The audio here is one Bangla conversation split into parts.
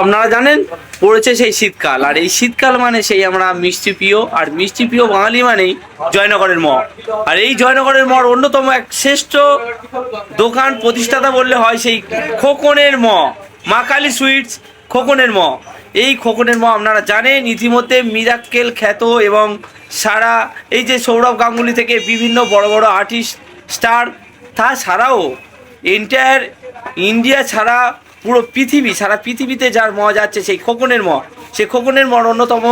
আপনারা জানেন, পড়েছে সেই শীতকাল। আর এই শীতকাল মানে সেই আমরা মিষ্টি প্রিয়, আর মিষ্টি প্রিয় বাঙালি মানেই জয়নগরের মঠ। আর এই জয়নগরের মঠ অন্যতম এক শ্রেষ্ঠ দোকান প্রতিষ্ঠাতা বললে হয় সেই খোকনের ম মা কালী সুইটস খোকনের ম এই খোকনের ম আপনারা জানেন, ইতিমধ্যে মিরাক্কেল খ্যাত এবং সারা এই যে সৌরভ গাঙ্গুলি থেকে বিভিন্ন বড় বড় আর্টিস্ট স্টার তাছাড়াও এন্টায়ার ইন্ডিয়া ছাড়া পুরো পৃথিবী সারা পৃথিবীতে যার ম যাচ্ছে সেই খোকনের ম সেই খোকনের মর অন্যতম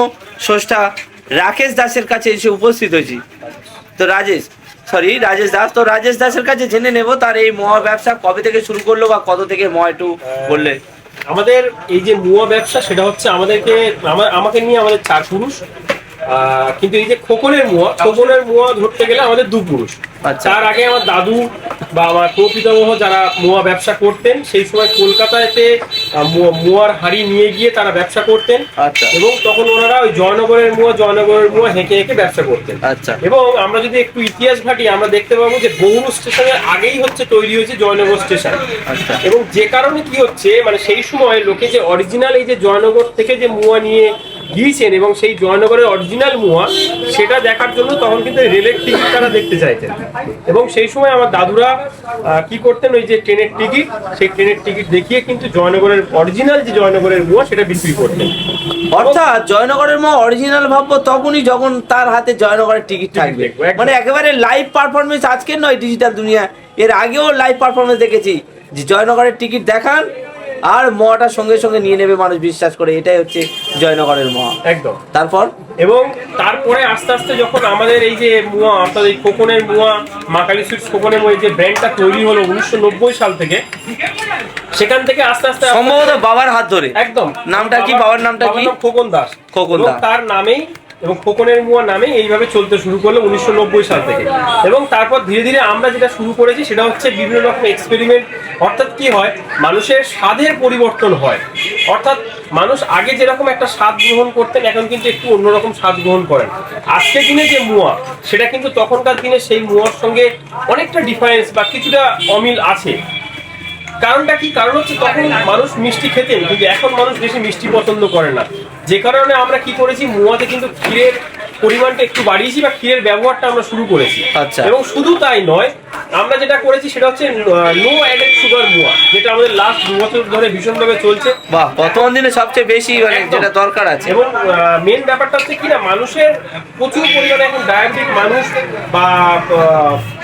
স্রষ্টা রাকেশ দাসের কাছে এসে উপস্থিত হয়েছি। তো রাজেশ সরি রাজেশ দাস তো রাজেশ দাসের কাছে জেনে নেব তার এই মহা ব্যবসা কবে থেকে শুরু করল বা কত থেকে ম একটু বললে। আমাদের এই যে মুয়া ব্যবসা সেটা হচ্ছে আমাদেরকে আমার আমাকে নিয়ে আমাদের চার পুরুষ আহ, কিন্তু এই যে খোকনের মুয়া খোকনের মুয়া ধরতে গেলে আমাদের দু পুরুষ। তার আগে আমার দাদু বা আমার প্রপিতামহ যারা মোয়া ব্যবসা করতেন সেই সময় কলকাতাতে মোয়ার মুয়া- হাড়ি নিয়ে গিয়ে তারা ব্যবসা করতেন। আচ্ছা। এবং তখন ওনারা ওই জয়নগরের মোয়া জয়নগরের মোয়া হেঁকে হেঁকে ব্যবসা করতেন। আচ্ছা। এবং আমরা যদি একটু ইতিহাস ঘাটি আমরা দেখতে পাবো যে বহুরু স্টেশনের আগেই হচ্ছে তৈরি হয়েছে জয়নগর স্টেশন। আচ্ছা। এবং যে কারণে কি হচ্ছে মানে সেই সময় লোকে যে অরিজিনাল এই যে জয়নগর থেকে যে মোয়া নিয়ে গিয়েছেন এবং সেই জয়নগরের অরিজিনাল মুয়া সেটা দেখার জন্য তখন কিন্তু রেলের টিকিট তারা দেখতে চাইতেন এবং সেই সময় আমার দাদুরা কি করতেন ওই যে ট্রেনের টিকিট সেই ট্রেনের টিকিট দেখিয়ে কিন্তু জয়নগরের অরিজিনাল যে জয়নগরের মুয়া সেটা বিক্রি করতেন। অর্থাৎ জয়নগরের ম অরিজিনাল ভাববো তখনই যখন তার হাতে জয়নগরের টিকিট থাকবে। মানে একেবারে লাইভ পারফরমেন্স আজকের নয় ডিজিটাল দুনিয়া। এর আগেও লাইভ পারফরমেন্স দেখেছি। যে জয়নগরের টিকিট দেখান আর মহাটা সঙ্গে সঙ্গে নিয়ে নেবে মানুষ বিশ্বাস করে এটাই হচ্ছে জয়নগরের মহা একদম তারপর এবং তারপরে আস্তে আস্তে যখন আমাদের এই যে মুয়া অর্থাৎ এই খোকনের মুয়া মাকালি সুইটস খোকনের মুয়া এই যে ব্র্যান্ডটা তৈরি হলো উনিশশো নব্বই সাল থেকে সেখান থেকে আস্তে আস্তে সম্ভবত বাবার হাত ধরে একদম নামটা কি? বাবার নামটা কি? খোকন দাস খোকন দাস। তার নামেই এবং খোকনের মুয়া নামে এইভাবে চলতে শুরু করল উনিশশো নব্বই সাল থেকে। এবং তারপর ধীরে ধীরে আমরা যেটা শুরু করেছি সেটা হচ্ছে বিভিন্ন রকম এক্সপেরিমেন্ট অর্থাৎ কি হয়? মানুষের স্বাদের পরিবর্তন হয়। অর্থাৎ মানুষ আগে যেরকম একটা স্বাদ গ্রহণ করতেন, এখন কিন্তু একটু অন্যরকম স্বাদ গ্রহণ করেন। আজকের দিনে যে মুয়া, সেটা কিন্তু তখনকার দিনে সেই মুয়ার সঙ্গে অনেকটা ডিফারেন্স বা কিছুটা অমিল আছে। কারণটা কি? কারণ হচ্ছে তখন মানুষ মিষ্টি খেতেন, কিন্তু এখন মানুষ বেশি মিষ্টি পছন্দ করে না। যে কারণে আমরা কি করেছি মুয়াতে কিন্তু ক্ষীরের পরিমাণটা একটু বাড়িয়েছি বা ক্ষীরের ব্যবহারটা আমরা শুরু করেছি। আচ্ছা। এবং শুধু তাই নয় আমরা যেটা করেছি সেটা হচ্ছে নো অ্যাডেড সুগার মুয়া যেটা আমাদের লাস্ট দু বছর ধরে ভীষণভাবে চলছে। বাহ বর্তমান দিনে সবচেয়ে বেশি মানে যেটা দরকার আছে। এবং মেন ব্যাপারটা হচ্ছে কি না মানুষের প্রচুর পরিমাণে এখন ডায়াবেটিক মানুষ বা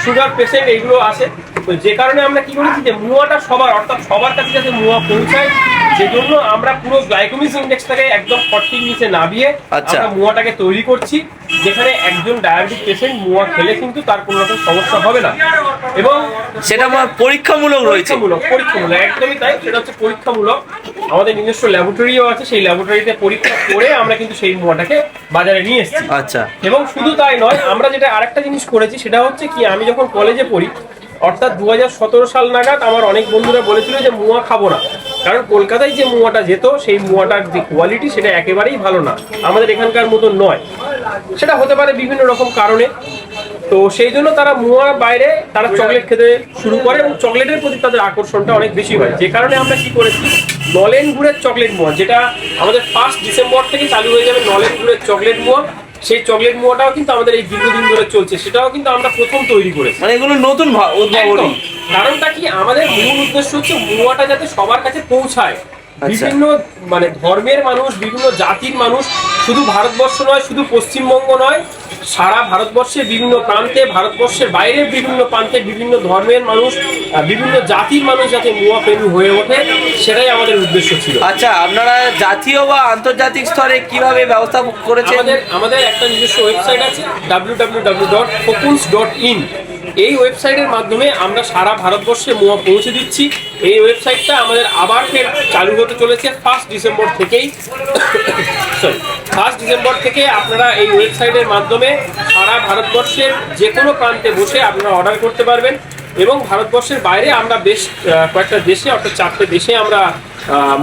সুগার পেশেন্ট এগুলো আছে। তো যে কারণে আমরা কি করেছি যে মুয়াটা সবার অর্থাৎ সবার কাছে যাতে মুয়া পৌঁছায় সেজন্য আমরা পুরো গ্লাইকোমিস ইন্ডেক্সটাকে একদম ফর্টির নিচে নামিয়ে আচ্ছা। আমরা মুয়াটাকে তৈরি করছি যেখানে একজন ডায়াবেটিক পেশেন্ট মুয়া খেলে কিন্তু তার কোনো রকম সমস্যা হবে না। এবং সেটা আমার পরীক্ষামূলক রয়েছে। পরীক্ষামূলক একদমই তাই সেটা হচ্ছে পরীক্ষামূলক। আমাদের নিজস্ব ল্যাবরেটরিও আছে সেই ল্যাবরেটরিতে পরীক্ষা করে আমরা কিন্তু সেই মোয়াটাকে বাজারে নিয়ে এসেছি। আচ্ছা। এবং শুধু তাই নয় আমরা যেটা আরেকটা জিনিস করেছি সেটা হচ্ছে কি আমি যখন কলেজে পড়ি অর্থাৎ দু হাজার সতেরো সাল নাগাদ আমার অনেক বন্ধুরা বলেছিল যে মুয়া খাব না। কারণ কলকাতায় যে মুয়াটা যেত, সেই মুয়াটার যে কোয়ালিটি সেটা একেবারেই ভালো না। আমাদের এখানকার মতো নয়। সেটা হতে পারে বিভিন্ন রকম কারণে। তো সেই জন্য তারা মুয়ার বাইরে তারা চকলেট খেতে শুরু করে এবং চকলেটের প্রতি তাদের আকর্ষণটা অনেক বেশি হয়। যে কারণে আমরা কি করেছি, নলেন গুড়ের চকলেট মোয়া, যেটা আমাদের ফার্স্ট ডিসেম্বর থেকে চালু হয়ে যাবে নলেন গুড়ের চকলেট মোয়া। সেই চকলেট মোয়াটাও কিন্তু আমাদের এই দীর্ঘদিন ধরে চলছে সেটাও কিন্তু আমরা প্রথম তৈরি করেছি। মানে এগুলো নতুন উদ্ভাবনী। কারণটা কি? আমাদের মূল উদ্দেশ্য হচ্ছে মোয়াটা যাতে সবার কাছে পৌঁছায়। আচ্ছা। বিভিন্ন মানে ধর্মের মানুষ বিভিন্ন জাতির মানুষ শুধু ভারতবর্ষ নয় শুধু পশ্চিমবঙ্গ নয় সারা ভারতবর্ষের বিভিন্ন প্রান্তে ভারতবর্ষের বাইরের বিভিন্ন প্রান্তে বিভিন্ন ধর্মের মানুষ বিভিন্ন জাতির মানুষ যাতে মুয়া প্রেমী হয়ে ওঠে সেটাই আমাদের উদ্দেশ্য ছিল। আচ্ছা আপনারা জাতীয় বা আন্তর্জাতিক স্তরে কীভাবে ব্যবস্থা করেছেন? আমাদের আমাদের একটা নিজস্ব ওয়েবসাইট আছে www.focus.in এই ওয়েবসাইটের মাধ্যমে আমরা সারা ভারতবর্ষে মোয়া পৌঁছে দিচ্ছি। এই ওয়েবসাইটটা আমাদের আবার ফের চালু হতে চলেছে ফার্স্ট ডিসেম্বর থেকেই। সরি ফার্স্ট ডিসেম্বর থেকে আপনারা এই ওয়েবসাইটের মাধ্যমে সারা ভারতবর্ষের যে কোনো প্রান্তে বসে আপনারা অর্ডার করতে পারবেন এবং ভারতবর্ষের বাইরে আমরা বেশ কয়েকটা দেশে অর্থাৎ চারটে দেশে আমরা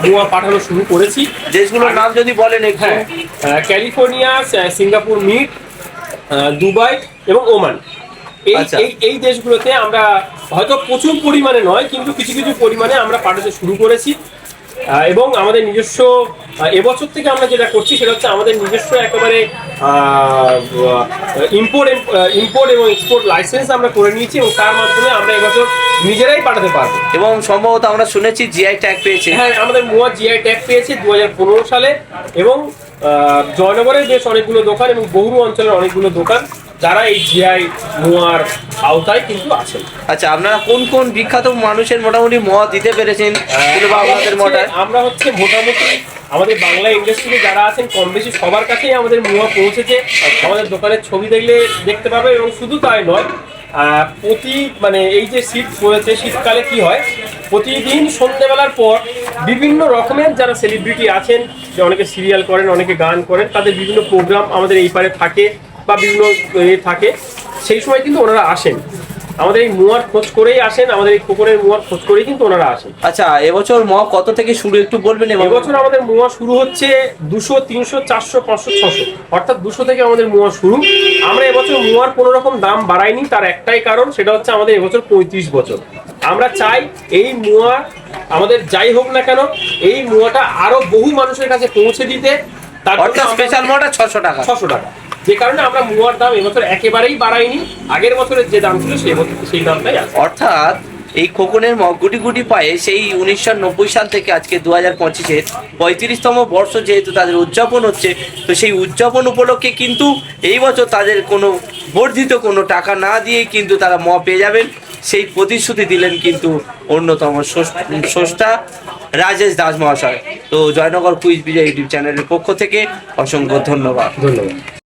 মোয়া পাঠানো শুরু করেছি। দেশগুলোর নাম যদি বলেন হ্যাঁ ক্যালিফোর্নিয়া সিঙ্গাপুর মিট দুবাই এবং ওমান এই আচ্ছা। এই এই দেশগুলোতে আমরা হয়তো প্রচুর পরিমাণে নয় কিন্তু কিছু কিছু পরিমাণে আমরা পাঠাতে শুরু করেছি। এবং আমাদের নিজস্ব এবছর থেকে আমরা যেটা করছি সেটা হচ্ছে আমাদের নিজস্ব একেবারে ইম্পোর্ট ইম্পোর্ট এবং এক্সপোর্ট লাইসেন্স আমরা করে নিয়েছি এবং তার মাধ্যমে আমরা এবছর নিজেরাই পাঠাতে পারব। এবং সম্ভবত আমরা শুনেছি জিআই ট্যাগ পেয়েছে। হ্যাঁ আমাদের মুয়া জিআই ট্যাগ পেয়েছে দু হাজার পনেরো সালে এবং জয়নগরের বেশ অনেকগুলো দোকান এবং বহু অঞ্চলের অনেকগুলো দোকান যারা এই জিআই মোয়ার আওতায় কিন্তু আছেন। আচ্ছা আপনারা কোন কোন বিখ্যাত মানুষের মোটামুটি মত দিতে পেরেছেন? বা আমরা আপনাদের হচ্ছে- আমরা হচ্ছে মোটামুটি আমাদের বাংলা ইন্ডাস্ট্রিতে যারা আছেন কম বেশি সবার কাছেই আমাদের মোয়া পৌঁছেছে। আমাদের দোকানের ছবি দেখলে দেখতে পাবে এবং শুধু তাই নয় প্রতি মানে এই যে শীত পড়েছে শীতকালে কি হয়? প্রতিদিন সন্ধ্যেবেলার পর বিভিন্ন রকমের যারা সেলিব্রিটি আছেন যে অনেকে সিরিয়াল করেন অনেকে গান করেন তাদের বিভিন্ন প্রোগ্রাম আমাদের এই পারে থাকে বা বিভিন্ন এ থাকে। সেই সময় কিন্তু ওনারা আসেন। আমাদের এই মোয়ার খোঁজ করেই আসেন আমাদের এই খোকনের মোয়ার খোঁজ করেই কিন্তু ওনারা আসেন। আচ্ছা এবছর ম কত থেকে শুরু একটু বলবেন এবছর আমাদের মোয়া শুরু হচ্ছে দুশো তিনশো চারশো পাঁচশো ছশো। অর্থাৎ দুশো থেকে আমাদের মোয়া শুরু। আমরা এবছর মোয়ার কোনো রকম দাম বাড়াইনি তার একটাই কারণ সেটা হচ্ছে আমাদের এবছর পঁয়ত্রিশ বছর। আমরা চাই এই মোয়া আমাদের যাই হোক না কেন এই মোয়াটা আরও বহু মানুষের কাছে পৌঁছে দিতে। তার স্পেশাল মটা ছশো টাকা। ছশো টাকা। যে কারণে আমরা মুয়ার দাম এবছর একেবারেই বাড়াইনি। আগের বছরের যে দাম ছিল সেই সেই দামটাই আছে। অর্থাৎ এই খোকনের গুটি গুটি পায়ে সেই উনিশশো নব্বই সাল থেকে আজকে দু হাজার পঁচিশের পঁয়ত্রিশতম বর্ষ যেহেতু তাদের উদযাপন হচ্ছে তো সেই উদযাপন উপলক্ষে কিন্তু এই বছর তাদের কোনো বর্ধিত কোনো টাকা না দিয়েই কিন্তু তারা ম পেয়ে যাবেন। সেই প্রতিশ্রুতি দিলেন কিন্তু অন্যতম স্রষ্ট- রাজেশ দাস মহাশয়। তো জয়নগর কুইজ বিজয় ইউটিউব চ্যানেলের পক্ষ থেকে অসংখ্য ধন্যবাদ। ধন্যবাদ।